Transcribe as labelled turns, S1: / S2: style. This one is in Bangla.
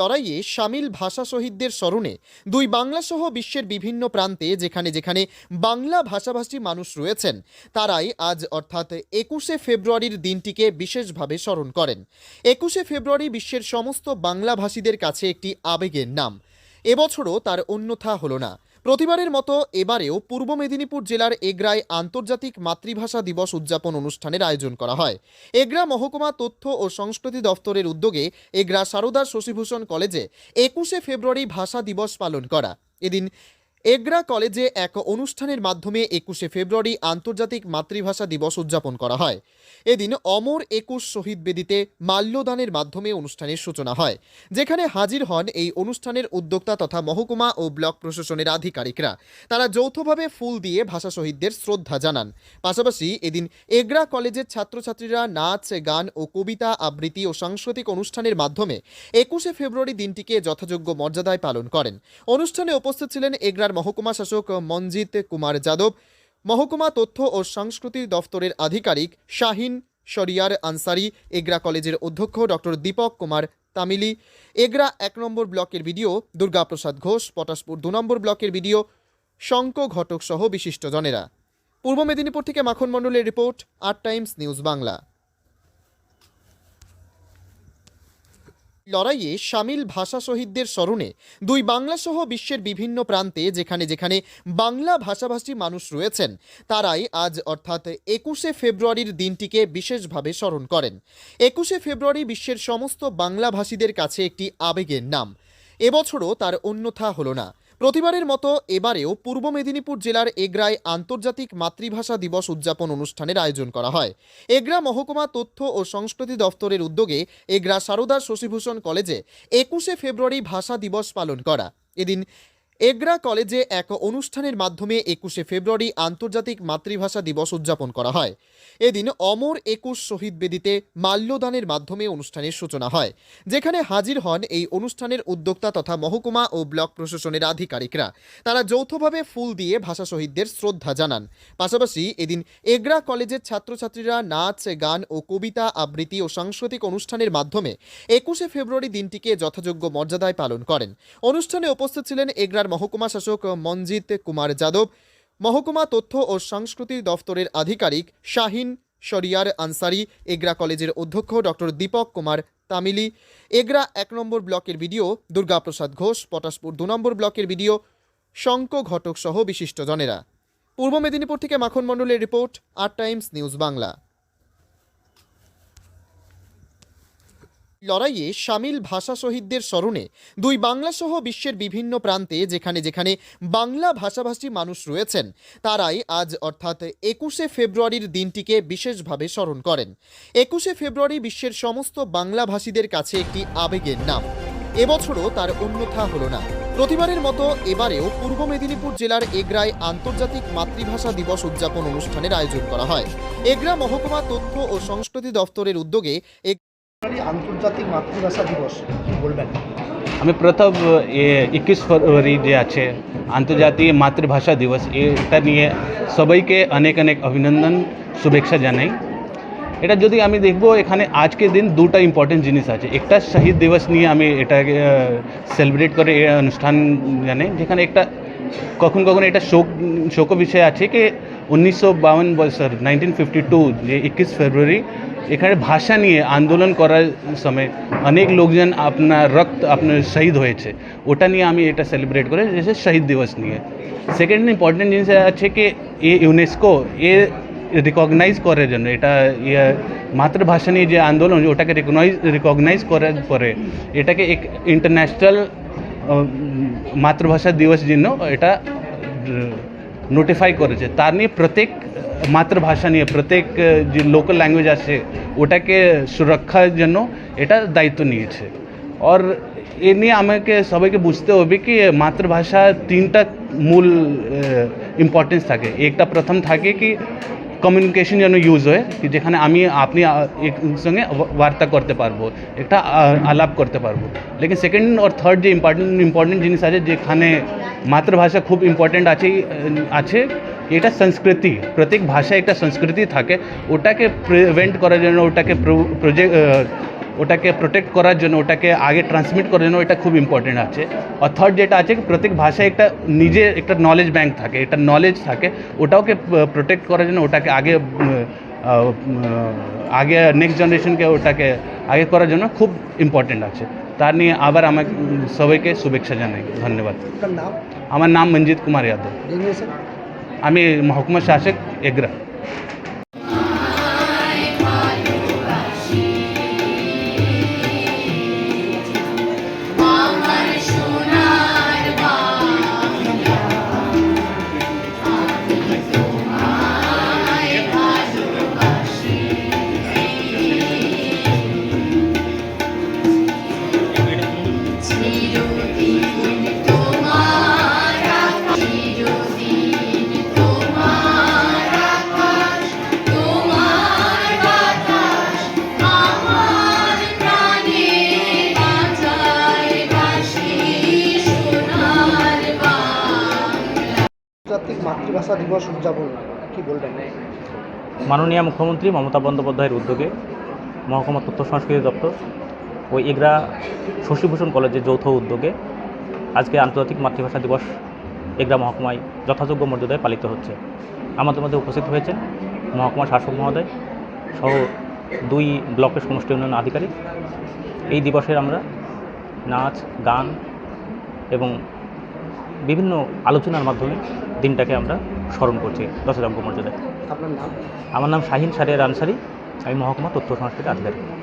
S1: লড়াইয়ে সামিল ভাষা শহীদদের স্মরণে দুই বাংলাসহ বিশ্বের বিভিন্ন প্রান্তে যেখানে যেখানে বাংলা ভাষাভাষী মানুষ রয়েছেন, তারাই আজ অর্থাৎ একুশে ফেব্রুয়ারির দিনটিকে বিশেষভাবে স্মরণ করেন। একুশে ফেব্রুয়ারি বিশ্বের সমস্ত বাংলাভাষীদের কাছে একটি আবেগের নাম। এবছরও তার অন্যথা হলো না। প্রতিবারের মতো এবারেও পূর্ব মেদিনীপুর জেলার এগ্রায় আন্তর্জাতিক মাতৃভাষা দিবস উদযাপন অনুষ্ঠানের আয়োজন করা হয়। এগ্রা মহকুমা তথ্য ও সংস্কৃতি দপ্তরের উদ্যোগে এগ্রা সারদা শশীভূষণ কলেজে একুশে ফেব্রুয়ারি ভাষা দিবস পালন করা। এদিন এগরা কলেজে এক অনুষ্ঠানের মাধ্যমে একুশে ফেব্রুয়ারি আন্তর্জাতিক মাতৃভাষা দিবস উদযাপন করা হয়। এদিন অমর একুশ শহীদ বেদিতে মাল্যদানের মাধ্যমে অনুষ্ঠানের সূচনা হয়, যেখানে হাজির হন এই অনুষ্ঠানের উদ্যোক্তা তথা মহকুমা ও ব্লক প্রশাসনের আধিকারিকরা। তারা যৌথভাবে ফুল দিয়ে ভাষা শহীদদের শ্রদ্ধা জানান। পাশাপাশি এদিন এগরা কলেজের ছাত্রছাত্রীরা নাচ, গান ও কবিতা আবৃত্তি ও সাংস্কৃতিক অনুষ্ঠানের মাধ্যমে একুশে ফেব্রুয়ারি দিনটিকে যথাযোগ্য মর্যাদায় পালন করেন। অনুষ্ঠানে উপস্থিত ছিলেন এগরার মহকুমা শাসক মঞ্জিত কুমার যাদব, মহকুমা তথ্য ও সংস্কৃতি দফতরের আধিকারিক শাহিন শরিয়ার আনসারি, এগরা কলেজের অধ্যক্ষ ডক্টর দীপক কুমার তামিলি, এগরা এক নম্বর ব্লকের ভিডিও দুর্গাপ্রসাদ ঘোষ, পটাশপুর দু নম্বর ব্লকের ভিডিও শঙ্ক ঘটক সহ বিশিষ্টজনেরা পূর্ব মেদিনীপুর থেকে মাখন মণ্ডলের রিপোর্ট, আট টাইমস নিউজ বাংলা। লড়াইয়ে সামিল ভাষা শহীদদের স্মরণে দুই বাংলাসহ বিশ্বের বিভিন্ন প্রান্তে যেখানে যেখানে বাংলা ভাষাভাষী মানুষ রয়েছেন, তারাই আজ অর্থাৎ একুশে ফেব্রুয়ারির দিনটিকে বিশেষভাবে স্মরণ করেন। একুশে ফেব্রুয়ারি বিশ্বের সমস্ত বাংলাভাষীদের কাছে একটি আবেগের নাম। এবছরও তার অন্যথা হলো না। প্রতিবারের মতো এবারেও পূর্ব মেদিনীপুর জেলার এগ্রায় আন্তর্জাতিক মাতৃভাষা দিবস উদযাপন অনুষ্ঠানের আয়োজন করা হয়। এগ্রা মহকুমা তথ্য ও সংস্কৃতি দফতরের উদ্যোগে এগ্রা সারদা শশীভূষণ কলেজে একুশে ফেব্রুয়ারি ভাষা দিবস পালন করা। এদিন এগরা কলেজে এক অনুষ্ঠানের মাধ্যমে একুশে ফেব্রুয়ারি আন্তর্জাতিক মাতৃভাষা দিবস উদযাপন করা হয়। এদিন অমর একুশ শহীদ বেদিতে মাল্যদানের মাধ্যমে অনুষ্ঠানের সূচনা হয়, যেখানে হাজির হন এই অনুষ্ঠানের উদ্যোক্তা তথা মহকুমা ও ব্লক প্রশাসনের আধিকারিকরা। তারা যৌথভাবে ফুল দিয়ে ভাষা শহীদদের শ্রদ্ধা জানান। পাশাপাশি এদিন এগরা কলেজের ছাত্রছাত্রীরা নাচ, গান ও কবিতা আবৃত্তি ও সাংস্কৃতিক অনুষ্ঠানের মাধ্যমে একুশে ফেব্রুয়ারি দিনটিকে যথাযোগ্য মর্যাদায় পালন করেন। অনুষ্ঠানে উপস্থিত ছিলেন এগরার মহকুমা শাসক মঞ্জিত কুমার যাদব, মহকুমা তথ্য ও সংস্কৃতি দফতরের আধিকারিক শাহিন শরিয়ার আনসারি, এগরা কলেজের অধ্যক্ষ ডক্টর দীপক কুমার তামিলি, এগরা এক নম্বর ব্লকের ভিডিও দুর্গাপ্রসাদ ঘোষ, পটাশপুর দু নম্বর ব্লকের ভিডিও শঙ্ক ঘটক সহ বিশিষ্টজনেরা। পূর্ব মেদিনীপুর থেকে মাখন মণ্ডলের রিপোর্ট, আট টাইমস নিউজ বাংলা। লড়াইয়ে সামিল ভাষা শহীদদের স্মরণে দুই বাংলাসহ বিশ্বের বিভিন্ন প্রান্তে যেখানে যেখানে বাংলা ভাষাভাষী মানুষ রয়েছেন, তারাই আজ অর্থাৎ একুশে ফেব্রুয়ারির দিনটিকে বিশেষভাবে স্মরণ করেন। একুশে ফেব্রুয়ারি বিশ্বের সমস্ত বাংলাভাষীদের কাছে একটি আবেগের নাম। এবছরও তার অন্যথা হলো না। প্রতিবারের মতো এবারেও পূর্ব মেদিনীপুর জেলার এগরায় আন্তর্জাতিক মাতৃভাষা দিবস উদযাপন অনুষ্ঠানের আয়োজন করা হয়। এগরা মহকুমা তথ্য ও সংস্কৃতি দফতরের উদ্যোগে
S2: আন্তর্জাতিক মাতৃভাষা দিবস বলবেন?
S3: আমি প্রথম একুশ ফেব্রুয়ারি যে আছে, আন্তর্জাতিক মাতৃভাষা দিবস, এটা নিয়ে সবাইকে অনেক অনেক অভিনন্দন, শুভেচ্ছা জানাই। এটা যদি আমি দেখব, এখানে আজকের দিন দুটা ইম্পর্টেন্ট জিনিস আছে। একটা শহীদ দিবস নিয়ে আমি এটাকে সেলিব্রেট করে এই অনুষ্ঠান জানাই, যেখানে একটা কখন কখন এটা শোক শোক বিষয় আছে কি উনিশশো বাউন বছর নাইনটিন ফিফটি টু যে একুশ ফেব্রুয়ারি, এখানে ভাষা নিয়ে আন্দোলন করার সময় অনেক লোকজন আপনার রক্ত, আপনার শহীদ হয়েছে। ওটা নিয়ে আমি এটা সেলিব্রেট করে যেসে শহীদ দিবস নিয়ে। সেকেন্ড ইম্পর্টেন্ট জিনিস আছে কি, এ ইউনেস্কো এ রিকগনাইজ করার জন্য এটা ইয়ে মাতৃভাষা নিয়ে যে আন্দোলন, ওটাকে রিকগনাইজ রিকগনাইজ করার পরে, এটাকে এক ইন্টারন্যাশনাল মাতৃভাষা দিবস জন্য এটা নোটিফাই করেছে। তার নিয়ে প্রত্যেক মাতৃভাষা নিয়ে প্রত্যেক যে লোকাল ল্যাঙ্গুয়েজ আছে, ওটাকে সুরক্ষার জন্য এটা দায়িত্ব নিয়েছে। আর এ নিয়ে আমাকে, সবাইকে বুঝতে হবে কি, মাতৃভাষা তিনটা মূল ইম্পর্টেন্স থাকে। একটা প্রথম থাকে কি কমিউনিকেশন যেন ইউজ হয় যেখানে আমি, আপনি সঙ্গে বার্তা করতে পারব, একটা আলাপ করতে পারব। লেকিন সেকেন্ড আর থার্ড যে ইম্পর্টেন্ট ইম্পর্টেন্ট জিনিস আছে, যেখানে মাতৃভাষা খুব ইম্পর্টেন্ট আছে আছে, এটা সংস্কৃতি, প্রত্যেক ভাষায় একটা সংস্কৃতি থাকে, ওটাকে প্রিভেন্ট করার জন্য, ওটাকে প্রজেক্ট ওটাকে প্রোটেক্ট করার জন্য ওটাকে আগে ট্রান্সমিট করার জন্য এটা খুব ইম্পর্টেন্ট আছে। আর থার্ড যেটা আছে প্রত্যেক ভাষায় একটা নিজে একটা নলেজ ব্যাংক থাকে একটা নলেজ থাকে ওটাকে প্রোটেক্ট করার জন্য ওটাকে আগে আগে নেক্সট জেনারেশনকে ওটাকে আগে করার জন্য খুব ইম্পর্টেন্ট আছে। তার নিয়ে আবার আমাকে উম, সবাইকে শুভেচ্ছা জানাই। ধন্যবাদ। আমার নাম মঞ্জিত কুমার যাদব। আমি মহকুমা শাসক এগরা।
S2: আন্তর্জাতিক মাতৃভাষা দিবস উদযাপন কি বলবেন?
S4: মাননীয় মুখ্যমন্ত্রী মমতা বন্দ্যোপাধ্যায়ের উদ্যোগে মহকুমা তথ্য সংস্কৃতি দপ্তর ও এগরা শশীভূষণ কলেজের যৌথ উদ্যোগে আজকে আন্তর্জাতিক মাতৃভাষা দিবস এগরা মহকুমায় যথাযোগ্য মর্যাদায় পালিত হচ্ছে। আমাদের মধ্যে উপস্থিত হয়েছেন মহকুমা শাসক মহোদয় সহ দুই ব্লকের সমষ্টি উন্নয়ন আধিকারিক। এই দিবসের আমরা নাচ, গান এবং বিভিন্ন আলোচনার মাধ্যমে দিনটাকে আমরা স্মরণ করছি। যথাযোগ্য মর্যাদায়।
S2: আপনার নাম?
S4: আমার নাম শাহিন সারিয়ার আনসারি আমি মহকুমা তথ্য সংস্কৃতি আধিকারিক।